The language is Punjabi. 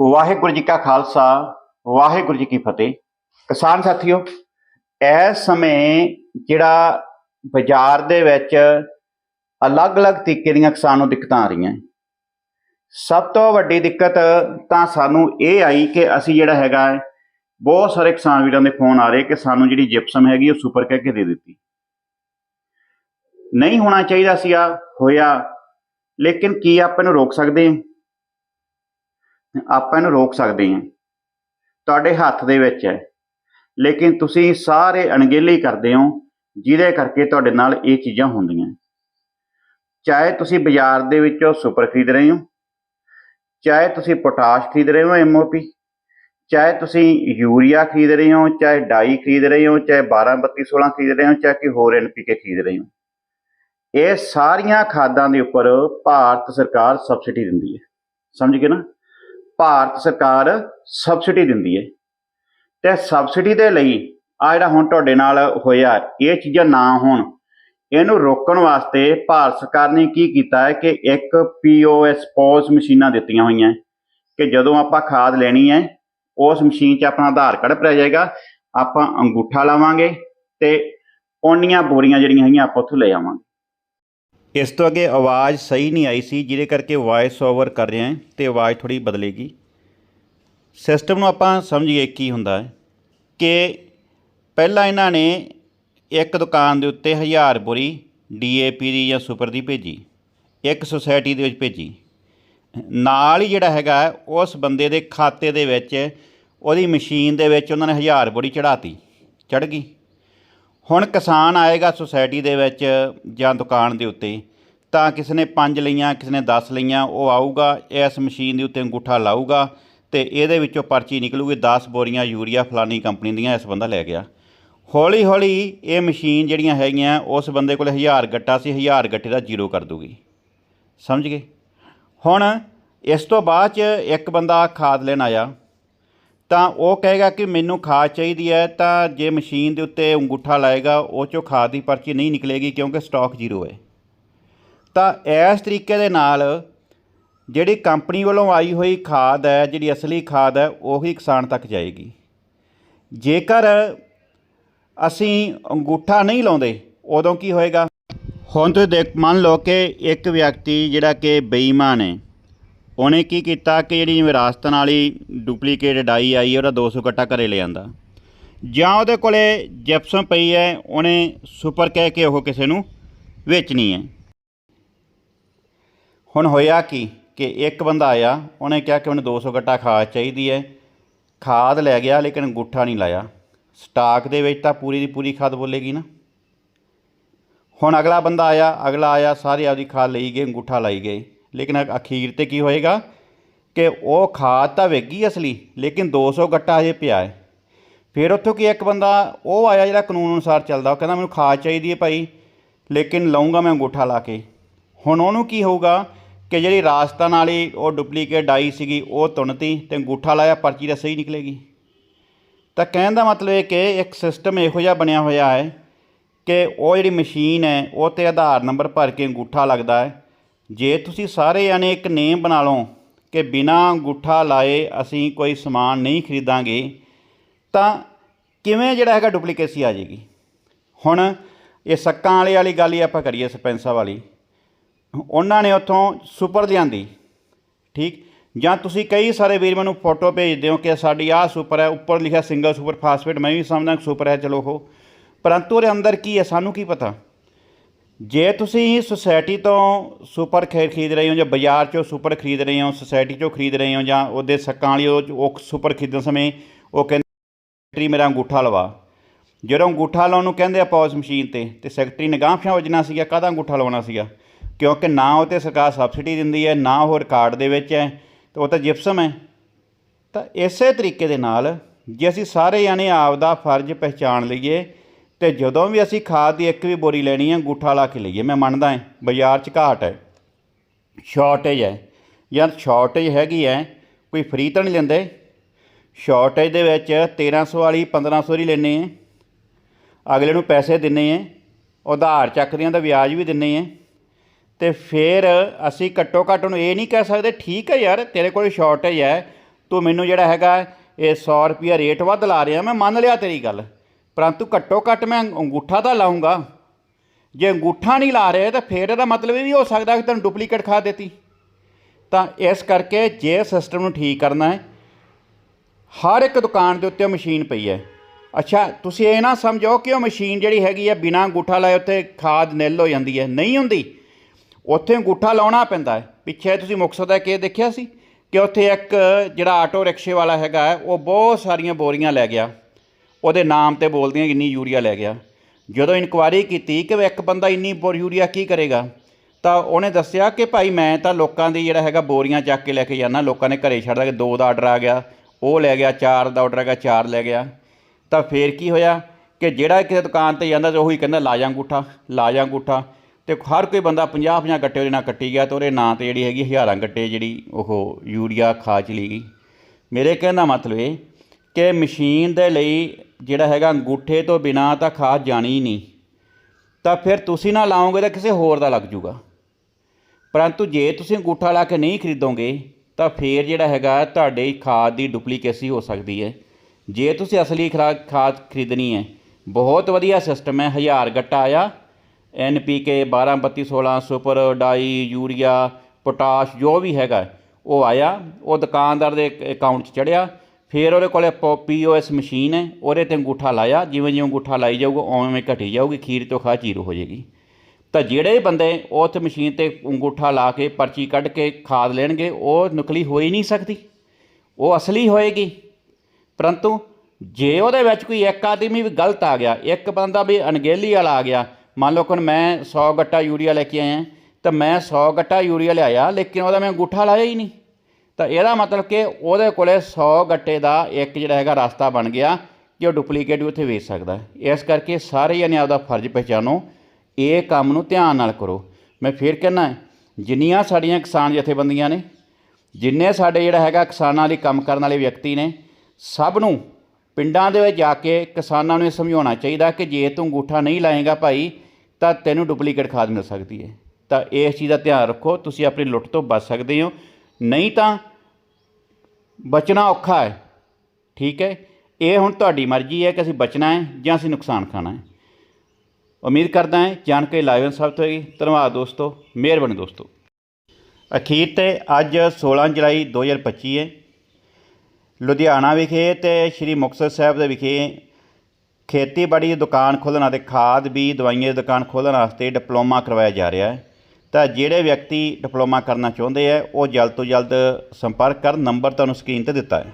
ਵਾਹਿਗੁਰੂ ਜੀ ਕਾ ਖਾਲਸਾ, ਵਾਹਿਗੁਰੂ ਜੀ ਕੀ ਫਤਿਹ। ਕਿਸਾਨ ਸਾਥੀਓ, ਇਸ ਸਮੇਂ ਜਿਹੜਾ ਬਾਜ਼ਾਰ ਦੇ ਵਿੱਚ ਅਲੱਗ-ਅਲੱਗ ਤਰੀਕੇ ਦੀਆਂ ਕਿਸਾਨ ਨੂੰ ਦਿੱਕਤਾਂ ਆ ਰਹੀਆਂ। ਸਭ ਤੋਂ ਵੱਡੀ ਦਿੱਕਤ ਤਾਂ ਸਾਨੂੰ ਇਹ ਆਈ ਕਿ ਅਸੀਂ ਜਿਹੜਾ ਹੈਗਾ ਬਹੁਤ ਸਾਰੇ ਕਿਸਾਨ ਵੀਰਾਂ ਦੇ ਫੋਨ ਆ ਰਹੇ ਕਿ ਸਾਨੂੰ ਜਿਹੜੀ ਜਿਪਸਮ ਹੈਗੀ ਉਹ ਸੁਪਰ ਕਹਿ ਕੇ ਦੇ ਦਿੱਤੀ। ਨਹੀਂ ਹੋਣਾ ਚਾਹੀਦਾ ਸੀ ਆ ਹੋਇਆ, ਲੇਕਿਨ ਕੀ ਆਪਾਂ ਇਹਨੂੰ ਰੋਕ ਸਕਦੇ ਹਾਂ? ਆਪਾਂ ਇਹਨੂੰ ਰੋਕ ਸਕਦੇ ਹਾਂ। ਤੁਹਾਡੇ ਹੱਥ ਦੇ ਵਿੱਚ ਹੈ। ਲੇਕਿਨ ਤੁਸੀਂ ਸਾਰੇ ਅਣਗਹਿਲੀ ਕਰਦੇ ਹੋ, ਜਿਹਦੇ ਕਰਕੇ ਤੁਹਾਡੇ ਨਾਲ ਇਹ ਚੀਜ਼ਾਂ ਹੁੰਦੀਆਂ। ਚਾਹੇ ਤੁਸੀਂ ਬਾਜ਼ਾਰ ਦੇ ਵਿੱਚੋਂ ਸੁਪਰ ਖਰੀਦ ਰਹੇ ਹੋ, ਚਾਹੇ ਤੁਸੀਂ ਪੋਟਾਸ਼ ਖਰੀਦ ਰਹੇ ਹੋ ਐਮਓਪੀ ਚਾਹੇ ਤੁਸੀਂ ਯੂਰੀਆ ਖਰੀਦ ਰਹੇ ਹੋ, ਚਾਹੇ ਡਾਈ ਖਰੀਦ ਰਹੇ ਹੋ, ਚਾਹੇ 12 32 16 ਖਰੀਦ ਰਹੇ ਹੋ, ਚਾਹੇ ਕੋਈ ਹੋਰ ਐਨਪੀਕੇ ਖਰੀਦ ਰਹੇ ਹੋ। ਇਹ ਸਾਰੀਆਂ ਖਾਦਾਂ ਦੇ ਉੱਪਰ ਭਾਰਤ ਸਰਕਾਰ ਸਬਸਿਡੀ ਦਿੰਦੀ ਹੈ। ਸਮਝ ਗਏ ਨਾ? ਭਾਰਤ ਸਰਕਾਰ ਸਬਸਿਡੀ ਦਿੰਦੀ ਹੈ। ਤੇ ਸਬਸਿਡੀ ਦੇ ਲਈ ਆ ਜਿਹੜਾ ਹੁਣ ਤੁਹਾਡੇ ਨਾਲ ਹੋਇਆ, ਇਹ ਚੀਜ਼ਾਂ ਨਾ ਹੋਣ, ਇਹਨੂੰ ਰੋਕਣ ਵਾਸਤੇ ਭਾਰਤ ਸਰਕਾਰ ਨੇ ਕੀ ਕੀਤਾ ਹੈ ਕਿ ਇੱਕ ਪੀਓਐਸ ਪੋਸ ਮਸ਼ੀਨਾਂ ਦਿੱਤੀਆਂ ਹੋਈਆਂ। ਕਿ ਜਦੋਂ ਆਪਾਂ ਖਾਦ ਲੈਣੀ ਹੈ, ਉਸ ਮਸ਼ੀਨ 'ਚ ਆਪਣਾ ਆਧਾਰ ਕਾਰਡ ਭਰਿਆ ਜਾਏਗਾ, ਆਪਾਂ ਅੰਗੂਠਾ ਲਾਵਾਂਗੇ ਤੇ ਓਨੀਆਂ ਬੋਰੀਆਂ ਜਿਹੜੀਆਂ ਹੈਗੀਆਂ ਆਪਾਂ ਉੱਥੋਂ ਲੈ ਆਵਾਂਗੇ। ਇਸ ਤੋਂ ਅੱਗੇ ਆਵਾਜ਼ ਸਹੀ ਨਹੀਂ ਆਈ ਸੀ, ਜਿਹਦੇ ਕਰਕੇ ਵਾਇਸ ਓਵਰ ਕਰ ਰਹੇ ਹਾਂ ਤੇ ਆਵਾਜ਼ ਥੋੜੀ ਬਦਲੇਗੀ। ਸਿਸਟਮ ਨੂੰ ਆਪਾਂ ਸਮਝੀਏ ਕੀ ਹੁੰਦਾ ਹੈ ਕਿ ਪਹਿਲਾਂ ਇਹਨਾਂ ਨੇ ਇੱਕ ਦੁਕਾਨ ਦੇ ਉੱਤੇ 1000 ਬੋਰੀ ਡੀਏਪੀ ਦੀ ਜਾਂ ਸੁਪਰ ਦੀ ਭੇਜੀ, ਇੱਕ ਸੁਸਾਇਟੀ ਦੇ ਵਿੱਚ ਭੇਜੀ। ਨਾਲ ਹੀ ਜਿਹੜਾ ਹੈਗਾ ਉਸ ਬੰਦੇ ਦੇ ਖਾਤੇ ਦੇ ਵਿੱਚ, ਉਹਦੀ ਮਸ਼ੀਨ ਦੇ ਵਿੱਚ ਉਹਨਾਂ ਨੇ 1000 ਬੋਰੀ ਚੜਾਤੀ ਚੜ ਗਈ। ਹੁਣ ਕਿਸਾਨ ਆਏਗਾ ਸੁਸਾਇਟੀ ਦੇ ਵਿੱਚ ਜਾਂ ਦੁਕਾਨ ਦੇ ਉੱਤੇ, ਤਾਂ ਕਿਸੇ ਨੇ 5 ਲਈਆਂ ਕਿਸੇ ਨੇ 10 ਲਈਆਂ, ਉਹ ਆਊਗਾ, ਇਸ ਮਸ਼ੀਨ ਦੇ ਉੱਤੇ ਅੰਗੂਠਾ ਲਾਊਗਾ ਤੇ ਇਹਦੇ ਵਿੱਚੋਂ ਪਰਚੀ ਨਿਕਲੂਗੀ 10 ਬੋਰੀਆਂ ਯੂਰੀਆ ਫਲਾਨੀ ਕੰਪਨੀ ਦੀਆਂ ਇਸ ਬੰਦਾ ਲੈ ਗਿਆ। ਹੌਲੀ ਹੌਲੀ ਇਹ ਮਸ਼ੀਨ ਜਿਹੜੀਆਂ ਹੈਗੀਆਂ, ਉਸ ਬੰਦੇ ਕੋਲ 1000 ਗੱਟਾ ਸੀ 1000 ਗੱਟੇ ਦਾ ਜ਼ੀਰੋ ਕਰ ਦੂਗੀ ਸਮਝ ਗਏ? ਹੁਣ ਇਸ ਤੋਂ ਬਾਅਦ ਚ ਇੱਕ ਬੰਦਾ ਖਾਦ ਲੈਣ ਆਇਆ ਤਾਂ ਉਹ ਕਹੇਗਾ ਕਿ ਮੈਨੂੰ ਖਾਦ ਚਾਹੀਦੀ ਹੈ, ਤਾਂ ਜੇ ਮਸ਼ੀਨ ਦੇ ਉੱਤੇ ਅੰਗੂਠਾ ਲਾਏਗਾ, ਉਹ ਚੋਂ ਖਾਦ ਦੀ ਪਰਚੀ ਨਹੀਂ ਨਿਕਲੇਗੀ ਕਿਉਂਕਿ ਸਟਾਕ ਜ਼ੀਰੋ ਹੈ। ਤਾਂ ਇਸ ਤਰੀਕੇ ਦੇ ਨਾਲ ਜਿਹੜੀ ਕੰਪਨੀ ਵੱਲੋਂ ਆਈ ਹੋਈ ਖਾਦ ਹੈ, ਜਿਹੜੀ ਅਸਲੀ ਖਾਦ ਹੈ, ਉਹੀ ਕਿਸਾਨ ਤੱਕ ਜਾਏਗੀ। ਜੇਕਰ ਅਸੀਂ ਅੰਗੂਠਾ ਨਹੀਂ ਲਾਉਂਦੇ, ਉਦੋਂ ਕੀ ਹੋਏਗਾ? ਹੁਣ ਤੁਸੀਂ ਦੇਖ, ਮੰਨ ਲਓ ਕਿ ਇੱਕ ਵਿਅਕਤੀ ਜਿਹੜਾ ਕਿ ਬੇਈਮਾਨ ਹੈ ਉਹਨੇ ਕੀ ਕੀਤਾ ਕਿ ਜਿਹੜੀ ਵਿਰਾਸਤਨ ਵਾਲੀ ਡੁਪਲੀਕੇਟ ਡਾਈ ਆਈ ਹੈ ਉਹਦਾ 200 ਕੱਟਾ ਘਰੇ ਲੈ ਆਂਦਾ। ਜਾਂ ਉਹਦੇ ਕੋਲੇ ਜਿਪਸਮ ਪਈ ਹੈ, ਉਹਨੇ ਸੁਪਰ ਕਹਿ ਕੇ ਉਹ ਕਿਸੇ ਨੂੰ ਵੇਚਣੀ ਹੈ। ਹੁਣ ਹੋਇਆ ਕੀ ਕਿ ਇੱਕ ਬੰਦਾ ਆਇਆ, ਉਹਨੇ ਕਿਹਾ ਕਿ ਮੈਨੂੰ 200 ਗੱਟਾ ਖਾਦ ਚਾਹੀਦੀ ਹੈ। ਖਾਦ ਲੈ ਗਿਆ, ਲੇਕਿਨ ਅੰਗੂਠਾ ਨਹੀਂ ਲਾਇਆ। ਸਟਾਕ ਦੇ ਵਿੱਚ ਤਾਂ ਪੂਰੀ ਦੀ ਪੂਰੀ ਖਾਦ ਬੋਲੇਗੀ ਨਾ। ਹੁਣ ਅਗਲਾ ਬੰਦਾ ਆਇਆ, ਅਗਲਾ ਆਇਆ, ਸਾਰੇ ਆਪਦੀ ਖਾਦ ਲਈ ਗਏ, ਅੰਗੂਠਾ ਲਾਈ ਗਏ। ਲੇਕਿਨ ਅਖੀਰ ਤੇ ਕੀ ਹੋਏਗਾ ਕਿ ਉਹ ਖਾਦ ਤਾਂ ਵੇਗੀ ਅਸਲੀ, ਲੇਕਿਨ 200 ਗੱਟਾ ਹਜੇ ਪਿਆ ਹੈ। ਫਿਰ ਉੱਥੋਂ ਕੀ ਇੱਕ ਬੰਦਾ, ਉਹ ਆਇਆ ਜਿਹੜਾ ਕਾਨੂੰਨ ਅਨੁਸਾਰ ਚੱਲਦਾ, ਉਹ ਕਹਿੰਦਾ ਮੈਨੂੰ ਖਾਦ ਚਾਹੀਦੀ ਹੈ ਭਾਈ, ਲੇਕਿਨ ਲਾਉਂਗਾ ਮੈਂ ਅੰਗੂਠਾ ਲਾ ਕੇ। ਹੁਣ ਉਹਨੂੰ ਕੀ ਹੋਊਗਾ ਕਿ ਜਿਹੜੀ ਰਾਜਸਥਾਨ ਵਾਲੀ ਉਹ ਡੁਪਲੀਕੇਟ ਡਾਈ ਸੀਗੀ, ਉਹ ਤੁਣਤੀ ਤੇ ਅੰਗੂਠਾ ਲਾਇਆ, ਪਰਚੀ ਤਾਂ ਸਹੀ ਨਿਕਲੇਗੀ। ਤਾਂ ਕਹਿਣ ਦਾ ਮਤਲਬ ਇਹ ਕਿ ਇੱਕ ਸਿਸਟਮ ਇਹੋ ਜਿਹਾ ਬਣਿਆ ਹੋਇਆ ਹੈ ਕਿ ਉਹ ਜਿਹੜੀ ਮਸ਼ੀਨ ਹੈ, ਉਹ ਤੇ ਆਧਾਰ ਨੰਬਰ ਭਰ ਕੇ ਅੰਗੂਠਾ ਲੱਗਦਾ ਹੈ। ਜੇ ਤੁਸੀਂ ਸਾਰੇ ਜਾਣੇ ਇੱਕ ਨੇਮ ਬਣਾ ਲਓ ਕਿ ਬਿਨਾਂ ਅੰਗੂਠਾ ਲਾਏ ਅਸੀਂ ਕੋਈ ਸਮਾਨ ਨਹੀਂ ਖਰੀਦਾਂਗੇ, ਤਾਂ ਕਿਵੇਂ ਜਿਹੜਾ ਹੈਗਾ ਡੁਪਲੀਕੇਸੀ ਆ ਜਾਏਗੀ? ਹੁਣ ਇਹ ਸੱਕਾਂ ਵਾਲੇ ਵਾਲੀ ਗੱਲ ਹੀ ਆਪਾਂ ਕਰੀਏ ਸਰਪੰਚ ਸਾਹਿਬ ਵਾਲੀ। ਉਹਨਾਂ ਨੇ ਉੱਥੋਂ ਸੁਪਰ ਲਿਆਂਦੀ, ਠੀਕ? ਜਾਂ ਤੁਸੀਂ ਕਈ ਸਾਰੇ ਵੀਰ ਮੈਨੂੰ ਫੋਟੋ ਭੇਜਦੇ ਹੋ ਕਿ ਸਾਡੀ ਆਹ ਸੁਪਰ ਹੈ, ਉੱਪਰ ਲਿਖਿਆ ਸਿੰਗਲ ਸੁਪਰ, ਫਾਸਫੇਟ, ਮੈਂ ਵੀ ਸਮਝਦਾ ਸੁਪਰ ਹੈ, ਚਲੋ ਉਹ। ਪਰੰਤੂ ਉਹਦੇ ਅੰਦਰ ਕੀ ਹੈ, ਸਾਨੂੰ ਕੀ ਪਤਾ? ਜੇ ਤੁਸੀਂ ਸੁਸਾਇਟੀ ਤੋਂ ਸੁਪਰ ਖਰੀਦ ਰਹੇ ਹੋ ਜਾਂ ਬਾਜ਼ਾਰ 'ਚੋਂ ਸੁਪਰ ਖਰੀਦ ਰਹੇ ਹੋ ਸੁਸਾਇਟੀ 'ਚੋਂ ਖਰੀਦ ਰਹੇ ਹੋ ਜਾਂ ਉਹਦੇ ਸੱਕਾਂ ਵਾਲੀ ਉਹ ਸੁਪਰ ਖਰੀਦਣ ਸਮੇਂ ਉਹ ਕਹਿੰਦੇ ਸੈਕਟਰੀ ਮੇਰਾ ਅੰਗੂਠਾ ਲਵਾ। ਜਦੋਂ ਅੰਗੂਠਾ ਲਾਉਣ ਨੂੰ ਕਹਿੰਦੇ ਆ ਪੌਸ ਮਸ਼ੀਨ ਤੇ ਤੇ ਸੈਕਟਰੀ ਨੇ ਗਾਂਫਿਆਂ ਵਜਣਾ ਸੀਗਾ, ਕਾਹਦਾ ਅੰਗੂਠਾ ਲਵਾਉਣਾ ਸੀਗਾ? ਕਿਉਂਕਿ ਨਾ ਉਹ ਤੇ ਸਰਕਾਰ ਸਬਸਿਡੀ ਦਿੰਦੀ ਹੈ, ਨਾ ਉਹ ਰਿਕਾਰਡ ਦੇ ਵਿੱਚ ਹੈ, ਤੇ ਉਹ ਤਾਂ ਜਿਪਸਮ ਹੈ। ਤਾਂ ਇਸੇ ਤਰੀਕੇ ਦੇ ਨਾਲ ਜੇ ਅਸੀਂ ਸਾਰੇ ਜਾਣੇ ਆਪ ਦਾ ਫਰਜ਼ ਪਹਿਚਾਣ ਲਈਏ ਤੇ ਜਦੋਂ ਵੀ ਅਸੀਂ ਖਾਦ ਦੀ ਇੱਕ ਵੀ ਬੋਰੀ ਲੈਣੀ ਹੈ, ਅੰਗੂਠਾ ਲਾ ਕੇ ਲਈਏ, ਮੈਂ ਮੰਨਦਾ ਹਾਂ, ਬਾਜ਼ਾਰ 'ਚ ਘਾਟ ਹੈ। ਸ਼ਾਰਟੇਜ ਹੈ। ਯਾਰ ਸ਼ਾਰਟੇਜ ਹੈਗੀ ਹੈ, ਕੋਈ ਫ੍ਰੀ ਤਾਂ ਨਹੀਂ ਲੈਂਦੇ। ਸ਼ਾਰਟੇਜ ਦੇ ਵਿੱਚ 1300 ਵਾਲੀ 1500 ਦੀ ਲੈਣੇ ਹੈ। ਅਗਲੇ ਨੂੰ ਪੈਸੇ ਦਿੰਨੇ ਹੈ। ਉਧਾਰ ਚੱਕਦਿਆਂ ਦਾ ਵਿਆਜ ਵੀ ਦਿੰਨੇ ਹੈ। ਤੇ ਫਿਰ ਅਸੀਂ ਘੱਟੋ ਘੱਟ ਉਹਨੂੰ ਇਹ ਨਹੀਂ ਕਹਿ ਸਕਦੇ, ਠੀਕ ਹੈ ਯਾਰ, ਤੇਰੇ ਕੋਲ ਸ਼ਾਰਟੇਜ ਹੈ। ਤੂੰ ਮੈਨੂੰ ਜਿਹੜਾ ਹੈਗਾ, ਇਹ 100 ਰੁਪਿਆ ਰੇਟ ਵੱਧ ਲਾ ਰਿਹਾ, ਮੈਂ ਮੰਨ ਲਿਆ ਤੇਰੀ ਗੱਲ। ਪਰੰਤੂ ਘੱਟੋ ਘੱਟ ਮੈਂ ਅੰਗੂਠਾ ਤਾਂ ਲਾਉਂਗਾ ਜੇ ਅੰਗੂਠਾ ਨਹੀਂ ਲਾ ਰਹੇ ਤਾਂ ਫਿਰ ਇਹਦਾ ਮਤਲਬ ਇਹ ਵੀ ਹੋ ਸਕਦਾ ਕਿ ਤੁਹਾਨੂੰ ਡੁਪਲੀਕੇਟ ਖਾ ਦਿੱਤੀ। ਤਾਂ ਇਸ ਕਰਕੇ ਜੇ ਸਿਸਟਮ ਨੂੰ ਠੀਕ ਕਰਨਾ ਹੈ, ਹਰ ਇੱਕ ਦੁਕਾਨ ਦੇ ਉੱਤੇ ਉਹ ਮਸ਼ੀਨ ਪਈ ਹੈ। ਅੱਛਾ, ਤੁਸੀਂ ਇਹ ਨਾ ਸਮਝੋ ਕਿ ਉਹ ਮਸ਼ੀਨ ਜਿਹੜੀ ਹੈਗੀ ਹੈ, ਬਿਨਾਂ ਅੰਗੂਠਾ ਲਾਏ ਉੱਤੇ ਖਾਦ ਨਿਲ ਹੋ ਜਾਂਦੀ ਹੈ। ਨਹੀਂ ਹੁੰਦੀ। ਉੱਥੇ ਅੰਗੂਠਾ ਲਾਉਣਾ ਪੈਂਦਾ ਹੈ। ਪਿੱਛੇ ਤੁਸੀਂ ਮੁਕਤਸਰ ਦਾ ਕੇ ਦੇਖਿਆ ਸੀ ਕਿ ਉੱਥੇ ਇੱਕ ਜਿਹੜਾ ਆਟੋ ਰਿਕਸ਼ੇ ਵਾਲਾ ਹੈਗਾ ਉਹ ਬਹੁਤ ਸਾਰੀਆਂ ਬੋਰੀਆਂ ਲੈ ਗਿਆ। ਉਹਦੇ ਨਾਮ ਤੇ ਬੋਲਦੀਆਂ ਇੰਨੀ ਯੂਰੀਆ ਲੈ ਗਿਆ। ਜਦੋਂ ਇਨਕੁਆਇਰੀ ਕੀਤੀ ਕਿ ਇੱਕ ਬੰਦਾ ਇੰਨੀ ਬੋਰ ਯੂਰੀਆ ਕੀ ਕਰੇਗਾ, ਤਾਂ ਉਹਨੇ ਦੱਸਿਆ ਕਿ ਭਾਈ ਮੈਂ ਤਾਂ ਲੋਕਾਂ ਦੀ ਜਿਹੜਾ ਹੈਗਾ ਬੋਰੀਆਂ ਚੱਕ ਕੇ ਲੈ ਕੇ ਜਾਂਦਾ। ਲੋਕਾਂ ਨੇ ਘਰੇ ਛੱਡਦਾ ਕਿ ਦੋ ਦਾ ਆਰਡਰ ਆ ਗਿਆ, ਉਹ ਲੈ ਗਿਆ, ਚਾਰ ਦਾ ਆਰਡਰ ਆ ਗਿਆ, ਚਾਰ ਲੈ ਗਿਆ। ਤਾਂ ਫੇਰ ਕੀ ਹੋਇਆ ਕਿ ਜਿਹੜਾ ਕਿਸੇ ਦੁਕਾਨ ਤੇ ਜਾਂਦਾ ਤੇ ਉਹੀ ਕਹਿੰਦਾ, ਲਾ ਜਾ ਅੰਗੂਠਾ, ਲਾ ਜਾ ਅੰਗੂਠਾ। ਤੇ ਹਰ ਕੋਈ ਬੰਦਾ 50 50 ਗੱਟੇ ਉਹਦੇ ਨਾਲ ਕੱਟੀ ਗਿਆ ਤੇ ਉਹਦੇ ਨਾਂ ਤੇ ਜਿਹੜੀ ਹੈਗੀ ਹਜ਼ਾਰਾਂ ਗੱਟੇ ਜਿਹੜੀ ਉਹ ਯੂਰੀਆ ਖਾ ਚਲੀ ਗਈ। ਮੇਰੇ ਕਹਿਣ ਦਾ ਮਤਲਬ ਇਹ ਕਿ ਮਸ਼ੀਨ ਦੇ ਲਈ ਜਿਹੜਾ ਹੈਗਾ ਅੰਗੂਠੇ ਤੋਂ ਬਿਨਾ ਤਾਂ ਖਾਦ ਜਾਣੀ ਹੀ ਨਹੀਂ। ਤਾਂ ਫਿਰ ਤੁਸੀਂ ਨਾ ਲਾਓਗੇ ਤਾਂ ਕਿਸੇ ਹੋਰ ਦਾ ਲੱਗ ਜੂਗਾ। ਪਰੰਤੂ ਜੇ ਤੁਸੀਂ ਅੰਗੂਠਾ ਲਾ ਕੇ ਨਹੀਂ ਖਰੀਦੋਗੇ, ਤਾਂ ਫਿਰ ਜਿਹੜਾ ਹੈਗਾ ਤੁਹਾਡੇ ਖਾਦ ਦੀ ਡੁਪਲੀਕੇਸੀ ਹੋ ਸਕਦੀ ਹੈ। ਜੇ ਤੁਸੀਂ ਅਸਲੀ ਖਰਾ, ਖਾਦ ਖਰੀਦਣੀ ਹੈ, ਬਹੁਤ ਵਧੀਆ ਸਿਸਟਮ ਹੈ, ਹਜ਼ਾਰ ਗੱਟਾ ਆਇਆ। ਐਨ ਪੀ ਕੇ 12 32 16 ਸੁਪਰ, ਡਾਈ, ਯੂਰੀਆ, ਪੋਟਾਸ਼, ਜੋ ਵੀ ਹੈਗਾ, ਉਹ ਆਇਆ। ਉਹ ਦੁਕਾਨਦਾਰ ਦੇ ਅਕਾਊਂਟ 'ਚ ਚੜਿਆ ਫਿਰ ਉਹਦੇ ਕੋਲੇ ਪੀ ਓ ਐਸ ਮਸ਼ੀਨ ਹੈ, ਉਹਦੇ ਤੇ ਅੰਗੂਠਾ ਲਾਇਆ, ਜਿਵੇਂ ਜਿਵੇਂ ਅੰਗੂਠਾ ਲਾਈ ਜਾਊਗਾ, ਉਵੇਂ ਉਵੇਂ ਘਟੀ ਜਾਊਗੀ, ਖੀਰ ਤੋਂ ਖਾ ਜ਼ੀਰੋ ਹੋ ਜਾਏਗੀ। ਤਾਂ ਜਿਹੜੇ ਬੰਦੇ ਉਸ ਮਸ਼ੀਨ ਤੇ ਅੰਗੂਠਾ ਲਾ ਕੇ, ਪਰਚੀ ਕੱਢ ਕੇ ਖਾਦ ਲੈਣਗੇ, ਉਹ ਨਕਲੀ ਹੋ ਹੀ ਨਹੀਂ ਸਕਦੀ। ਉਹ ਅਸਲੀ ਹੋਏਗੀ। ਪਰੰਤੂ ਜੇ ਉਹਦੇ ਵਿੱਚ ਕੋਈ ਇੱਕ ਆਦਮੀ ਵੀ ਗਲਤ ਆ ਗਿਆ, ਇੱਕ ਬੰਦਾ ਵੀ ਅਣਗਹਿਲੀ ਵਾਲਾ ਆ ਗਿਆ, ਮੰਨ ਲਓ ਕਿ ਹੁਣ ਮੈਂ 100 ਗੱਟਾ ਯੂਰੀਆ ਲੈ ਕੇ ਆਇਆ, ਤਾਂ ਮੈਂ 100 ਗੱਟਾ ਯੂਰੀਆ ਲਿਆਇਆ, ਲੇਕਿਨ ਉਹਦਾ ਮੈਂ ਅੰਗੂਠਾ ਲਾਇਆ ਹੀ ਨਹੀਂ। ਤਾਂ ਇਹਦਾ ਮਤਲਬ ਕਿ ਉਹਦੇ ਕੋਲੇ 100 ਗੱਟੇ ਦਾ ਇੱਕ ਜਿਹੜਾ ਹੈਗਾ ਰਸਤਾ ਬਣ ਗਿਆ ਕਿ ਉਹ ਡੁਪਲੀਕੇਟ ਵੀ ਉੱਥੇ ਵੇਚ ਸਕਦਾ ਇਸ ਕਰਕੇ ਸਾਰੇ ਜਣੇ ਆਪਦਾ ਫਰਜ਼ ਪਹਿਚਾਨੋ ਇਹ ਕੰਮ ਨੂੰ ਧਿਆਨ ਨਾਲ ਕਰੋ। ਮੈਂ ਫਿਰ ਕਹਿੰਦਾ ਜਿੰਨੀਆਂ ਸਾਡੀਆਂ ਕਿਸਾਨ ਜਥੇਬੰਦੀਆਂ ਨੇ, ਜਿੰਨੇ ਸਾਡੇ ਜਿਹੜਾ ਹੈਗਾ ਕਿਸਾਨਾਂ ਲਈ ਕੰਮ ਕਰਨ ਵਾਲੇ ਵਿਅਕਤੀ ਨੇ, ਸਭ ਨੂੰ ਪਿੰਡਾਂ ਦੇ ਵਿੱਚ ਜਾ ਕੇ ਕਿਸਾਨਾਂ ਨੂੰ ਇਹ ਸਮਝਾਉਣਾ ਚਾਹੀਦਾ ਕਿ ਜੇ ਤੂੰ ਅੰਗੂਠਾ ਨਹੀਂ ਲਾਏਗਾ ਭਾਈ, ਤਾਂ ਤੈਨੂੰ ਡੁਪਲੀਕੇਟ ਖਾਦ ਮਿਲ ਸਕਦੀ ਹੈ। ਤਾਂ ਇਸ ਚੀਜ਼ ਦਾ ਧਿਆਨ ਰੱਖੋ, ਤੁਸੀਂ ਆਪਣੀ ਲੁੱਟ ਤੋਂ ਬਚ ਸਕਦੇ ਹੋ। ਨਹੀਂ ਤਾਂ ਬਚਣਾ ਔਖਾ ਹੈ। ਠੀਕ ਹੈ? ਇਹ ਹੁਣ ਤੁਹਾਡੀ ਮਰਜ਼ੀ ਹੈ ਕਿ ਅਸੀਂ ਬਚਣਾ ਹੈ ਜਾਂ ਅਸੀਂ ਨੁਕਸਾਨ ਖਾਣਾ ਹੈ। ਉਮੀਦ ਕਰਦਾ ਹਾਂ ਜਾਣਕਾਰੀ ਲਾਈਵ ਸਾਬਤ ਹੋਏਗੀ। ਧੰਨਵਾਦ ਦੋਸਤੋ, ਮਿਹਰਬਾਨੀ ਦੋਸਤੋ। ਅਖੀਰ ਤੇ ਅੱਜ 16 ਜੁਲਾਈ 2025 ਹੈ। ਲੁਧਿਆਣਾ ਵਿਖੇ ਤੇ ਸ਼੍ਰੀ ਮੁਕਤਸਰ ਸਾਹਿਬ ਦੇ ਵਿਖੇ ਖੇਤੀਬਾੜੀ ਦੀ ਦੁਕਾਨ ਖੋਲ੍ਹਣ ਅਤੇ ਖਾਦ ਵੀ ਦਵਾਈਆਂ ਦੀ ਦੁਕਾਨ ਖੋਲ੍ਹਣ ਵਾਸਤੇ ਡਿਪਲੋਮਾ ਕਰਵਾਇਆ ਜਾ ਰਿਹਾ ਹੈ। ਤਾਂ ਜਿਹੜੇ ਵਿਅਕਤੀ ਡਿਪਲੋਮਾ ਕਰਨਾ ਚਾਹੁੰਦੇ ਹੈ ਉਹ ਜਲਦ ਤੋਂ ਜਲਦ ਸੰਪਰਕ ਕਰਨ, ਨੰਬਰ ਤੁਹਾਨੂੰ ਸਕਰੀਨ ਤੇ ਦਿੱਤਾ ਹੈ।